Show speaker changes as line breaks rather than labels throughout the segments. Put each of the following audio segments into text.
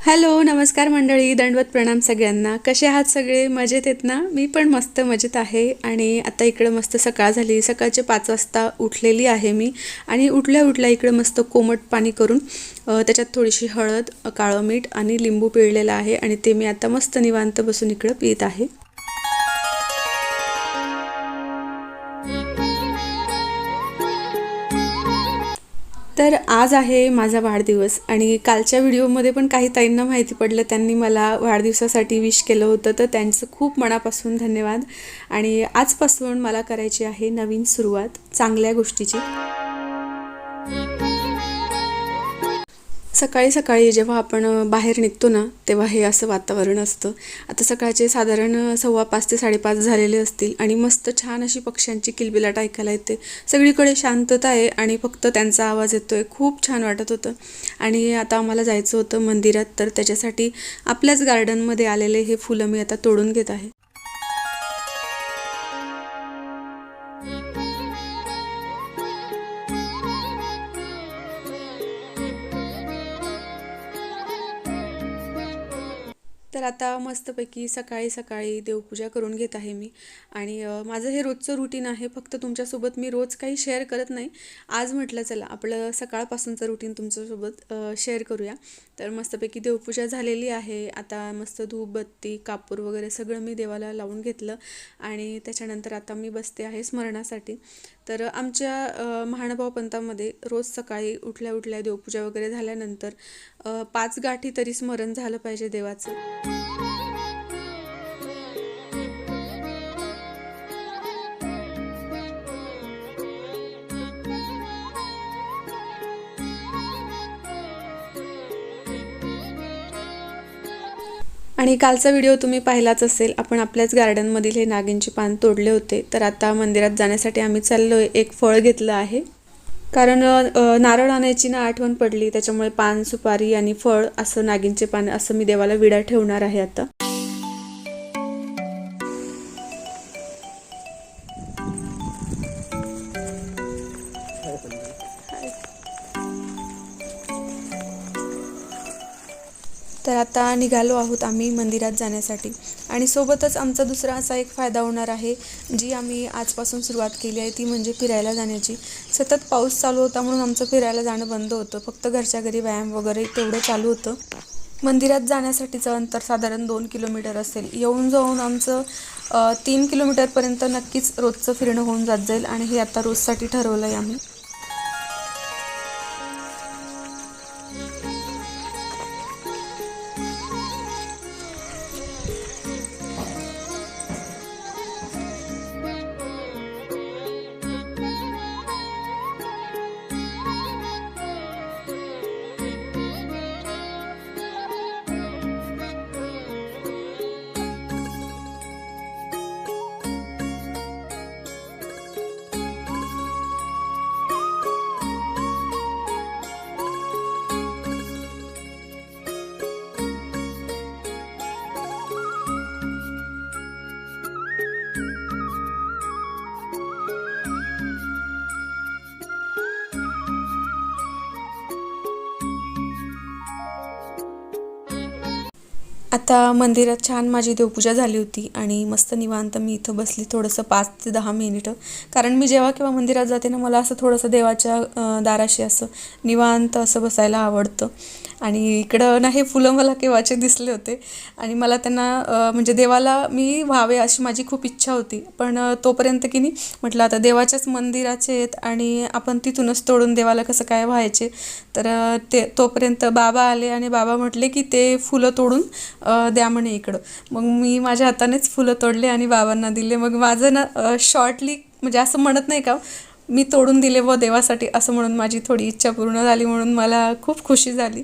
Hello नमस्कार मंडळी दंडवत प्रणाम सगळ्यांना. कसे आहात सगळे? मजेत आहेत ना? मी पण मस्त मजेत आहे आणि आता इकडं मस्त सकाळ झाली. सकाळचे पाच वाजता उठलेली आहे मी आणि उठल्या उठल्या इकडं मस्त कोमट पाणी करून त्याच्यात थोडीशी हळद काळं मीठ आणि लिंबू पिळलेलं आहे आणि ते मी आता मस्त निवांत बसून इकडं पित आहे. तर आज आहे माझा वाढदिवस आणि कालच्या व्हिडिओमध्ये पण काही ताईंना माहिती पडलं. त्यांनी मला वाढदिवसासाठी विश केलं होतं. तर त्यांचं खूप मनापासून धन्यवाद. आणि आजपासून मला करायची आहे नवीन सुरुवात. चांगल्या गोष्टीची. सकाळी सकाळी जेव्हा आपण बाहेर निघतो ना तेव्हा हे असं वातावरण असतं. आता सकाळचे साधारण सव्वा पाच ते साडेपाच झालेले असतील आणि मस्त छान अशी पक्ष्यांची किलबिलाट ऐकायला येते. सगळीकडे शांतता आहे आणि फक्त त्यांचा आवाज येतोय. खूप छान वाटत होतं. आणि आता आम्हाला जायचं होतं मंदिरात तर त्याच्यासाठी आपल्याच गार्डनमध्ये आलेले हे फुलं मी आता तोडून घेत आहे. तर आता मस्तपैकी सकाळी सकाळी देवपूजा करून घेत आहे मी. आणि माझं हे रोजचं रुटीन आहे फक्त तुमच्यासोबत मी रोज काही शेअर करत नाही. आज म्हटलं चला आपलं सकाळपासूनचं रुटीन तुमच्यासोबत शेअर करूया. तर मस्तपैकी देवपूजा झालेली आहे. आता मस्त धूप बत्ती कापूर वगैरे सगळं मी देवाला लावून घेतलं आणि त्याच्यानंतर आता मी बसते आहे स्मरणासाठी. तर आमच्या महानुभाव पंथामध्ये रोज सकाळी उठल्या उठल्या देवपूजा वगैरे झाल्यानंतर पाच गाठी तरी स्मरण झालं पाहिजे देवाचं. आणि कालचा व्हिडिओ तुम्ही पाहिलाच असेल आपण आपल्याच गार्डनमधील हे नागिनचे पान तोडले होते. तर आता मंदिरात जाण्यासाठी आम्ही चाललोय एक फळ घेतलं आहे. कारण नारळ आणायची ना आठवण पडली त्याच्यामुळे पान सुपारी आणि फळ असं नागिनचे पान असं मी देवाला विडा ठेवणार आहे आता. आता निघालो आहोत आम्ही मंदिरात जाण्यासाठी. आणि सोबतच आमचा दुसरा असा एक फायदा होणार आहे जी आम्ही आजपासून सुरुवात केली आहे ती म्हणजे फिरायला जाण्याची. सतत पाऊस चालू होता म्हणून आमचं फिरायला जाणं बंद होतं. फक्त घरच्या घरी व्यायाम वगैरे तेवढं चालू होतं. मंदिरात जाण्यासाठीचं अंतर साधारण दोन किलोमीटर असेल. येऊन जाऊन आमचं तीन किलोमीटरपर्यंत नक्कीच रोजचं फिरणं होऊन जात जाईल आणि हे आता रोजसाठी ठरवलं आहे आम्ही. आता मंदिरात छान माझी देवपूजा झाली होती आणि मस्त निवांत मी इथं बसली थोडंसं पाच ते दहा मिनिटं. कारण मी जेव्हा केव्हा मंदिरात जाते ना मला असं थोडंसं देवाच्या दाराशी असं निवांत असं बसायला आवडतं. आणि इकडं ना हे फुलं मला केव्हाचे दिसले होते. आणि मला त्यांना म्हणजे देवाला मी व्हावे अशी माझी खूप इच्छा होती. पण तोपर्यंत की नाही म्हटलं आता देवाच्याच मंदिराचे आहेत आणि आपण तिथूनच तोडून देवाला कसं काय व्हायचे. तर ते तोपर्यंत बाबा आले आणि बाबा म्हटले की ते फुलं तोडून द्या म्हणे इकडं. मग मी माझ्या हातानेच फुलं तोडले आणि बाबांना दिले. मग माझं ना शॉर्टली म्हणजे असं म्हणत नाही का मी तोडून दिले व देवासाठी असं म्हणून माझी थोडी इच्छा पूर्ण झाली म्हणून मला खूप खुशी झाली.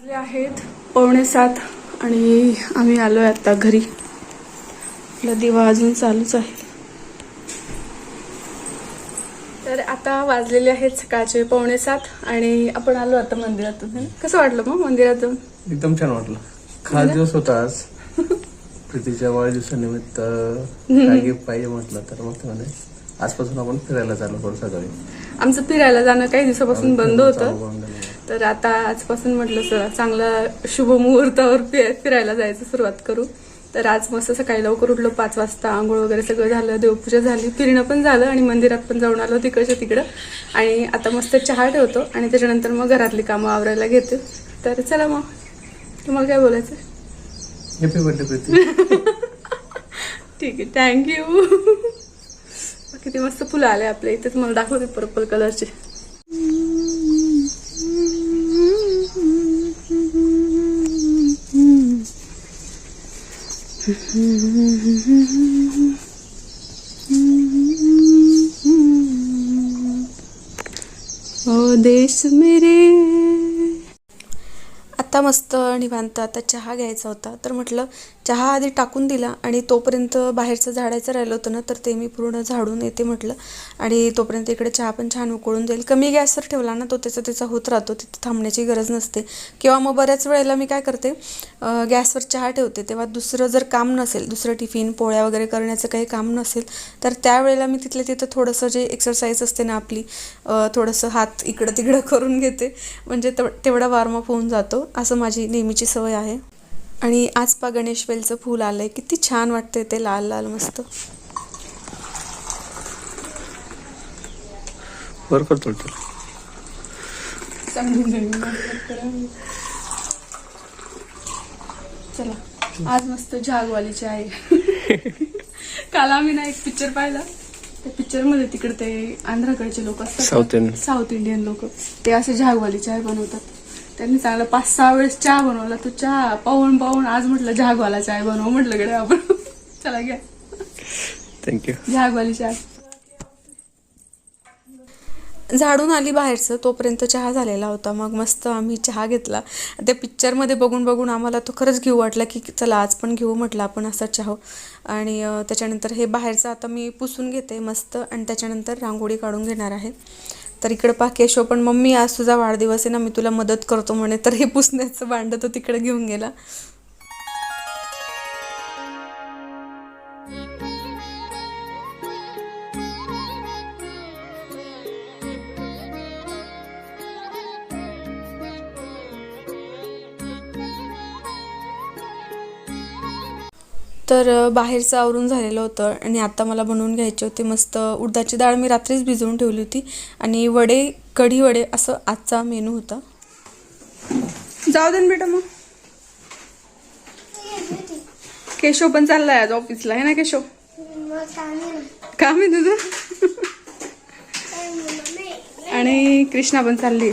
वाजले आहेत पावणे सात आणि आम्ही आलोय आता घरी. आपला दिवा अजून चालूच आहे. तर आता वाजलेले आहेत सकाळचे पावणे सात आणि आपण आलो आता मंदिरातून. ना? कसं वाटलं मग मंदिरात जाऊन
एकदम छान वाटलं. खास दिवस होता आज. प्रीतीच्या वाढदिवसानिमित्त काय गिफ्ट पाहिजे म्हटलं तर मग म्हणे आजपासून आपण फिरायला चालू करू सकाळी.
आमचं फिरायला जाणं काही दिवसापासून बंद होतं. तर आता आजपासून म्हटलं सर चांगला शुभ मुहूर्तावर फिरायला जायचं सुरुवात करू. तर आज मस्त सकाळी लवकर उठलो पाच वाजता आंघोळ वगैरे सगळं झालं देवपूजा झाली फिरणं पण झालं आणि मंदिरात पण जाऊन आलो तिकडच्या तिकडं. आणि आता मस्त चहा ठेवतो आणि त्याच्यानंतर मग घरातली कामं आवरायला घेते. तर चला मग तुम्हाला काय बोलायचं?
हॅपी बर्थडे प्रीती
ठीक आहे थँक्यू किती मस्त फुलं आले आपल्या इथेच मला दाखवते पर्पल कलरचे ओ देश मेरे। आता मस्त निवांत आता चहा घ्यायचा होता तर म्हटलं चहा आधी टाकून दिला आणि तोपर्यंत बाहेरचं झाडायचं राहिलं होतं ना तर ते मी पूर्ण झाडून येते म्हटलं. आणि तोपर्यंत इकडे चहा पण छान उकळून जाईल कमी गॅसवर ठेवला ना तो त्याचा त्याचा होत राहतो तिथे थांबण्याची गरज नसते. किंवा मग बऱ्याच वेळेला मी काय करते गॅसवर चहा ठेवते तेव्हा दुसरं जर काम नसेल दुसरं टिफिन पोळ्या वगैरे करण्याचं काही काम नसेल तर त्यावेळेला मी तिथल्या तिथं थोडंसं जे एक्सरसाइज असते ना आपली थोडंसं हात इकडं तिकडं करून घेते. म्हणजे तेवढा वॉर्मअप होऊन जातो. असं माझी नेहमीची सवय आहे. आणि आज पा गणेश वेलचं फूल आलंय. किती छान वाटतंय ते लाल लाल मस्त.
वर करतो तुला
चला आज मस्त झागवालीची आहे काल आम्ही ना एक पिक्चर पाहिला. त्या पिक्चरमध्ये तिकडे ते आंध्राकडचे लोक असतात. साऊथ इंडियन लोक. ते असे झागवाली चाय बनवतात. त्यांनी चांगला पाच सहा वेळेस चहा बनवला. तो चहा पाहून पाहून आज म्हटलं झागवाला चाय बनव म्हटलं कडे आपण. चला घ्या.
थँक्यू
झागवाली चाय झाडून आली बाहेरचं तोपर्यंत चहा झालेला होता. मग मस्त आम्ही चहा घेतला. त्या पिक्चरमध्ये बघून बघून आम्हाला तो खरंच घेऊ वाटला की चला आज पण घेऊ म्हटलं आपण असा चहा. आणि त्याच्यानंतर हे बाहेरचं आता मी पुसून घेते मस्त. आणि त्याच्यानंतर रांगोळी काढून घेणार आहे. तर इकडं पहा केशव पण मम्मी आज तुझा वाढदिवस आहे ना मी तुला मदत करतो म्हणे. तर हे पुसण्याचं भांडं तो तिकडे घेऊन गेला. तर बाहेरचं आवरून झालेलं होतं आणि आता मला बनवून घ्यायचे होते मस्त उडदाची डाळ मी रात्रीच भिजवून ठेवली होती आणि वडे कढी वडे असं आजचा मेनू होता. जाऊ दे ना बेटा मग. केशव पण चाललाय आज ऑफिसला. आहे ना केशव? काम आहे तुझं? आणि कृष्णा पण चालली.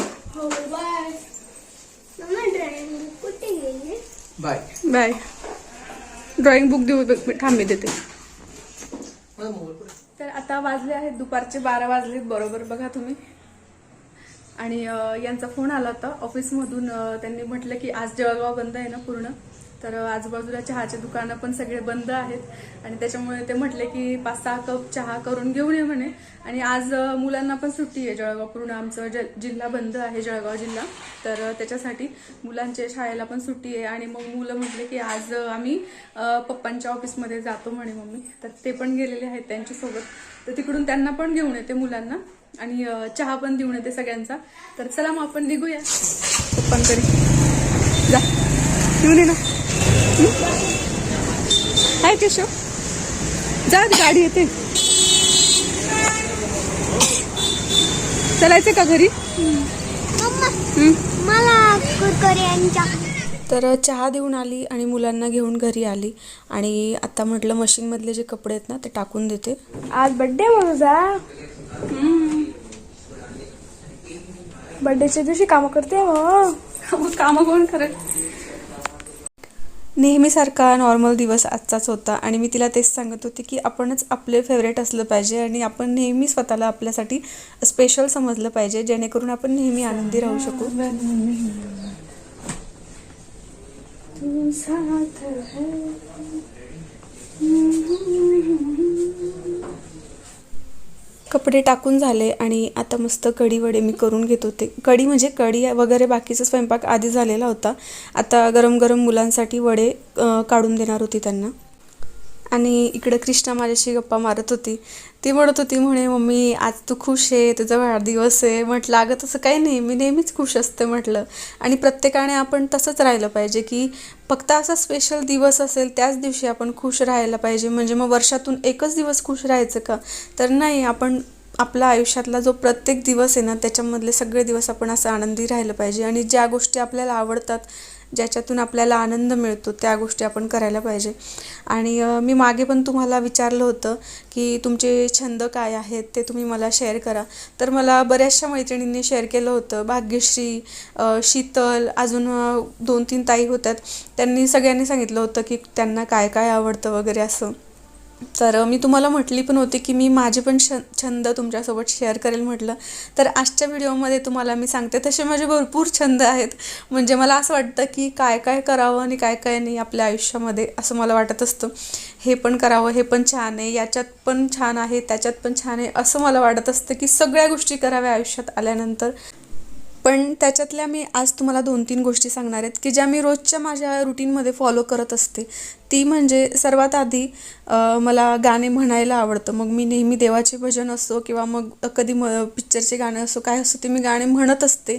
बाय.
बाय. ड्रॉइंग बुक देऊ थांब देते. तर आता वाजले आहेत दुपारचे बारा वाजलेत बरोबर बघा तुम्ही. आणि यांचा फोन आला होता. ऑफिसमधून त्यांनी म्हटलं की आज जळगाव बंद आहे ना पूर्ण. तर आजूबाजूला चहाचे दुकानं पण सगळे बंद आहेत. आणि त्याच्यामुळे ते म्हटले की पाच सहा कप चहा करून घेऊन ये म्हणे. आणि आज मुलांना पण सुट्टी आहे जळगाव पूर्ण. आमचं ज जिल्हा बंद आहे जळगाव जिल्हा. तर त्याच्यासाठी मुलांच्या शाळेला पण सुट्टी आहे. आणि मग मुलं म्हटले की आज आम्ही पप्पांच्या ऑफिसमध्ये जातो म्हणे मम्मी. तर ते पण गेलेले आहेत त्यांच्यासोबत. तर तिकडून त्यांना पण घेऊन येते मुलांना. आणि चहा पण देऊन येते सगळ्यांचा. तर चला मग आपण निघूया. पप्पांकडे. जा. घेऊन ये ना. हं? हाय केशव. जा गाडी येते. चलायचं का घरी? हं?
मला कुरकुरे
तर चहा देऊन आली आणि मुलांना घेऊन घरी आली. आणि आता म्हटलं मशीनमधले जे कपडे आहेत ना ते टाकून देते.
आज बर्थडे तुझा बर्थडेच्या दिवशी काम करते मग
कामं कोण करेल नेहमीसारखा नॉर्मल दिवस आजचाच होता आणि मी तिला तेच सांगत होते की आपणच आपले फेवरेट असलं पाहिजे आणि आपण नेहमी स्वतःला आपल्यासाठी स्पेशल समजलं पाहिजे जेणेकरून आपण नेहमी आनंदी राहू शकू. कपडे टाकून झाले आणि आता मस्त कढी वडे मी करून घेत होते. कढी म्हणजे कढी वगैरे बाकीचा स्वयंपाक आधी झालेला होता. आता गरम गरम मुलांसाठी वडे काढून देणार होती त्यांना. आणि इकडं कृष्णा माझ्याशी गप्पा मारत होती. ती ती म्हणत होती म्हणे मम्मी आज तू खुश आहे तुझा वाढदिवस आहे. म्हटलं अगं तसं काही नाही. मी नेहमीच खुश असते म्हटलं. आणि प्रत्येकाने आपण तसंच राहिलं पाहिजे की फक्त असा स्पेशल दिवस असेल त्याच दिवशी आपण खुश राहायला पाहिजे. म्हणजे मग वर्षातून एकच दिवस खुश राहायचं का? तर नाही आपण आपला आयुष्यातला जो प्रत्येक दिवस आहे ना त्याच्यामधले सगळे दिवस आपण असं आनंदी राहिलं पाहिजे. आणि ज्या गोष्टी आपल्याला आवडतात ज्याच्यातून आपल्याला आनंद मिळतो त्या गोष्टी आपण करायला पाहिजे. आणि मी मागे पण तुम्हाला विचारलं होतं की तुमचे छंद काय आहेत ते तुम्ही मला शेअर करा. तर मला बऱ्याचशा मैत्रिणींनी शेअर केलं होतं भाग्यश्री शीतल अजून दोन तीन ताई होत्यात. त्यांनी सगळ्यांनी सांगितलं होतं की त्यांना काय काय आवडतं वगैरे असं. तर मी तुम्हाला म्हटली पण होती की मी माझे पण श छंद तुमच्यासोबत शेअर करेल म्हटलं. तर आजच्या व्हिडिओमध्ये तुम्हाला मी सांगते तसे माझे भरपूर छंद आहेत. म्हणजे मला असं वाटतं की काय काय करावं आणि काय काय नाही आपल्या आयुष्यामध्ये असं मला वाटत असतं. हे पण करावं हे पण छान आहे याच्यात पण छान आहे त्याच्यात पण छान आहे असं मला वाटत असतं की सगळ्या गोष्टी कराव्या आयुष्यात आल्यानंतर. पण त्याच्यातल्या मी आज तुम्हाला दोन तीन गोष्टी सांगणार आहेत की ज्या मी रोजच्या माझ्या रुटीनमध्ये फॉलो करत असते. ती म्हणजे सर्वात आधी मला गाणे म्हणायला आवडतं. मग मी नेहमी देवाचे भजन असो किंवा मग कधी म पिक्चरचे गाणे असो काय असो ते मी गाणे म्हणत असते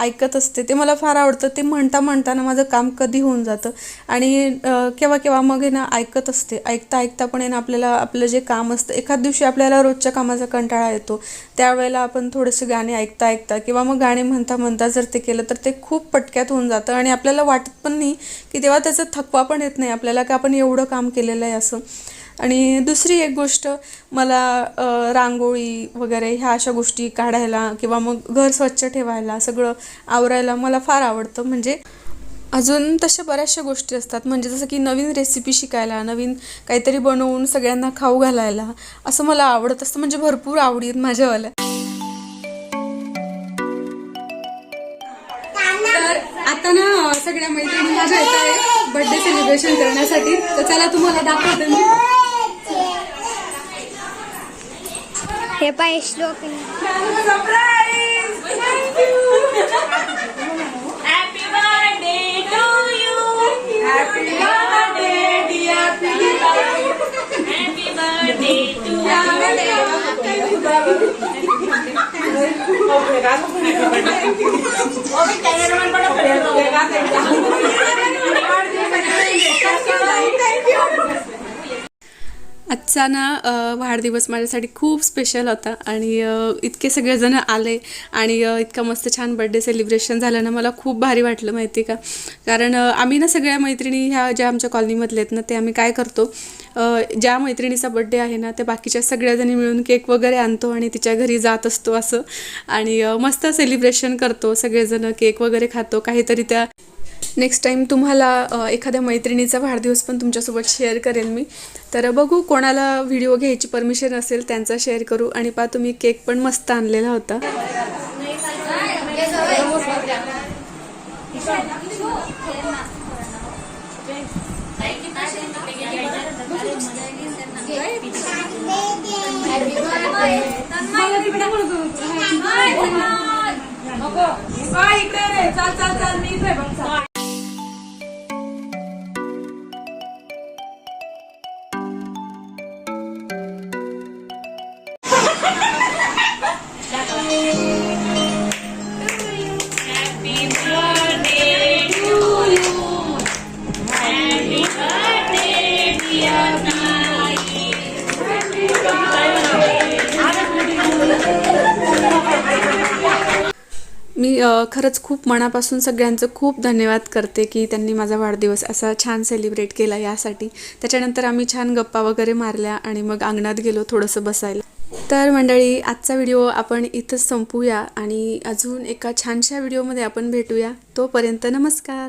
ऐकत असते. ते मला फार आवडतं. ते म्हणता म्हणताना माझं काम कधी होऊन जातं. आणि केव्हा केव्हा मग आहे ना ऐकत असते. ऐकता ऐकता पण आहे ना आपल्याला आपलं जे काम असतं एखाद दिवशी आपल्याला रोजच्या कामाचा कंटाळा येतो. त्यावेळेला आपण थोडेसे गाणे ऐकता ऐकता किंवा मग गाणे म्हणता म्हणता जर ते केलं तर ते खूप पटक्यात होऊन जातं आणि आपल्याला वाटत पण नाही की तेव्हा त्याचा थकवा पण येत नाही. आपल्याला की आपण एवढं काम केलेलं आहे असं. आणि दुसरी एक गोष्ट मला रांगोळी वगैरे ह्या अशा गोष्टी काढायला किंवा मग घर स्वच्छ ठेवायला सगळं आवरायला मला फार आवडतं. म्हणजे अजून तशा बऱ्याचशा गोष्टी असतात. म्हणजे जसं की नवीन रेसिपी शिकायला नवीन काहीतरी बनवून सगळ्यांना खाऊ घालायला असं मला आवडत असतं. म्हणजे भरपूर आवडी आहेत माझ्यावाल्या. आता ना सगळ्या मैत्रिणी माझ्या येत आहे बर्थडे सेलिब्रेशन करण्यासाठी. तर चला तुम्हाला दाखवते मी.
हे पाय श्लोक.
आजचा ना वाढदिवस माझ्यासाठी खूप स्पेशल होता. आणि इतके सगळेजण आले आणि इतका मस्त छान बड्डे सेलिब्रेशन झालं ना मला खूप भारी वाटलं माहिती का? कारण आम्ही ना सगळ्या मैत्रिणी ह्या ज्या आमच्या कॉलनीमधल्या आहेत ना ते आम्ही काय करतो ज्या मैत्रिणीचा बड्डे आहे ना त्या बाकीच्या सगळ्याजणी मिळून केक वगैरे आणतो आणि तिच्या घरी जात असतो असं. आणि मस्त सेलिब्रेशन करतो सगळेजण केक वगैरे खातो काहीतरी त्या नेक्स्ट टाईम तुम्हाला एखाद्या मैत्रिणीचा वाढदिवस पण तुमच्यासोबत शेअर करेल मी. तर बघू कोणाला व्हिडिओ घ्यायची परमिशन असेल त्यांचा शेअर करू. आणि पहा तुम्ही केक पण मस्त आणलेला होता.
चाल चाल चाल मी
मी खरंच खूप मनापासून सगळ्यांचं खूप धन्यवाद करते की त्यांनी माझा वाढदिवस असा छान सेलिब्रेट केला यासाठी. त्याच्यानंतर आम्ही छान गप्पा वगैरे मारल्या आणि मग अंगणात गेलो थोडंसं बसायला. तर मंडळी आजचा व्हिडिओ आपण इथंच संपूया आणि अजून एका छानशा व्हिडिओमध्ये आपण भेटूया. तोपर्यंत नमस्कार.